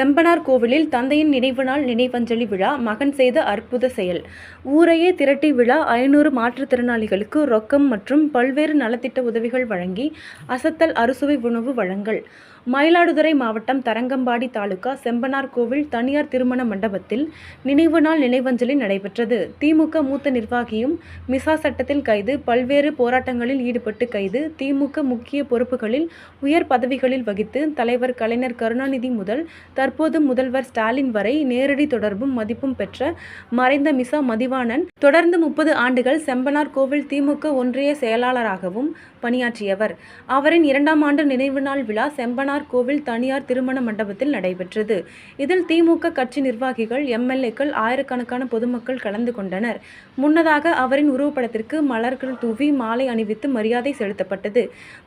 செம்பனார் கோவிலில் தந்தையின் நினைவு நாள் நினைவஞ்சலி விழா மகன் செய்த அற்புத செயல். ஊரையே திரட்டி விழா ஐநூறு மாற்றுத்திறனாளிகளுக்கு ரொக்கம் மற்றும் பல்வேறு நலத்திட்ட உதவிகள் வழங்கி அசத்தல் அறுசுவை உணவு வழங்கல். மயிலாடுதுறை மாவட்டம் தரங்கம்பாடி தாலுகா செம்பனார் கோவில் தனியார் திருமண மண்டபத்தில் நினைவு நாள் நினைவஞ்சலி நடைபெற்றது. திமுக மூத்த நிர்வாகியும் மிசா சட்டத்தில் கைது பல்வேறு போராட்டங்களில் ஈடுபட்டு கைது திமுக முக்கிய பொறுப்புகளில் உயர் பதவிகளில் வகித்து தலைவர் கலைஞர் கருணாநிதி முதல் தற்போது முதல்வர் ஸ்டாலின் வரை நேரடி தொடர்பும் மதிப்பும் பெற்ற மறைந்த மிசா மதிவாணன் தொடர்ந்து முப்பது ஆண்டுகள் செம்பனார் கோவில் திமுக ஒன்றிய செயலாளராகவும் பணியாற்றியவர். அவரின் இரண்டாம் ஆண்டு நினைவு நாள் விழா செம்பனார் கோவில் தனியார் திருமண மண்டபத்தில் நடைபெற்றது. இதில் திமுக கட்சி நிர்வாகிகள் எம்எல்ஏக்கள் ஆயிரக்கணக்கான பொதுமக்கள் கலந்து கொண்டனர். முன்னதாக அவரின் உருவப்படத்திற்கு மலர்கள் தூவி மாலை அணிவித்து மரியாதை செலுத்தப்பட்டது.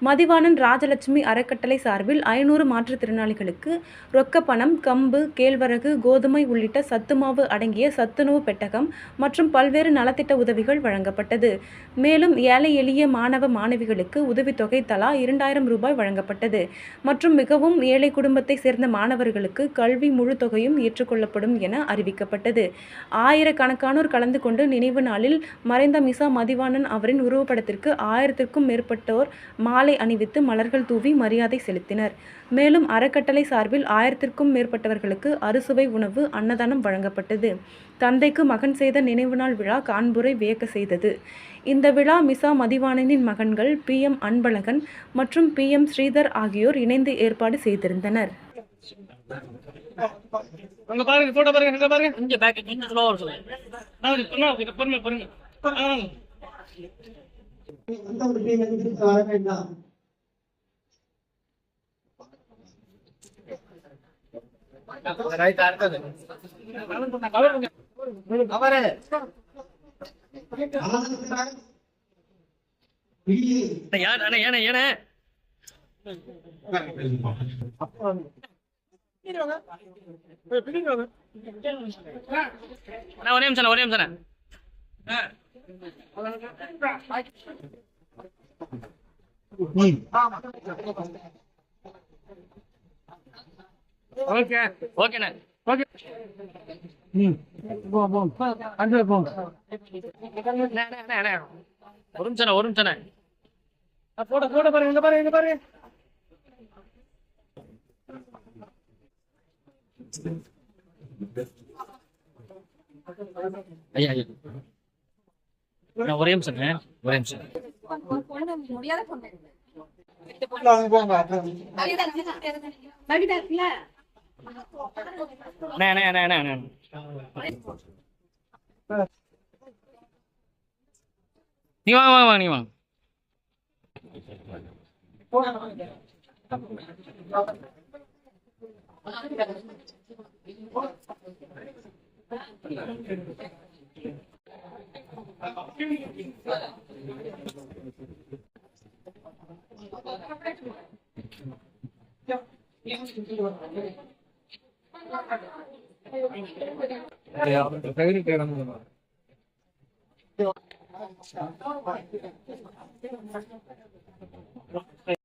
மதிவாணன் ராஜலட்சுமி அறக்கட்டளை சார்பில் ஐநூறு மாற்றுத்திறனாளிகளுக்கு ரொக்க பணம் கம்பு கேழ்வரகு கோதுமை உள்ளிட்ட சத்துமாவு அடங்கிய சத்துணவு பெட்டகம் மற்றும் பல்வேறு நலத்திட்ட உதவிகள் வழங்கப்பட்டது. மேலும் ஏழை எளிய மாணவ மாணவிகளுக்கு உதவித்தொகை தலா இரண்டாயிரம் ரூபாய் வழங்கப்பட்டது. மற்றும் மிகவும் ஏழை குடும்பத்தை சேர்ந்த மாணவர்களுக்கு கல்வி முழு தொகையும் ஏற்றுக்கொள்ளப்படும் என அறிவிக்கப்பட்டது. ஆயிரக்கணக்கானோர் கலந்து கொண்டு நினைவு நாளில் மறைந்த மிசா மதிவாணன் அவரின் உருவப்படத்திற்கு ஆயிரத்திற்கும் மேற்பட்டோர் மாலை அணிவித்து மலர்கள் தூவி மரியாதை செலுத்தினர். மேலும் அறக்கட்டளை சார்பில் ஆயிரத்திற்கும் மேற்பட்டவர்களுக்கு அறுசுவை உணவு அன்னதானம் வழங்கப்பட்டது. தந்தைக்கு மகன் செய்த நினைவு நாள் விழா காண்புரை வியக்க செய்தது. இந்த விழா மிசா மதிவாணனின் மகன்கள் பி. எம். அன்பழகன் மற்றும் பி. எம். ஸ்ரீதர் ஆகியோர் இணைந்து ஏற்பாடு செய்திருந்தனர். அங்க ஒரே நிமிஷம் ஒரே நிமிஷம் ஓகே ஓகேண்ணே ஓகே ம். போங்க அண்ணே, அண்ணே, அண்ணே, ஒரு நிமிஷம் ஒரு நிமிஷம் போட போட பாருங்க இங்க பாருங்க. இங்க பாருங்க. ஐயா ஐயா ஒரே நிமிஷம் ஒரே நிமிஷம் முடியாத பொண்ணு போங்க nè nè nè nè nè நீ வாங்க வாங்க நீ வாங்க Thank you. よく食べるからなのだ。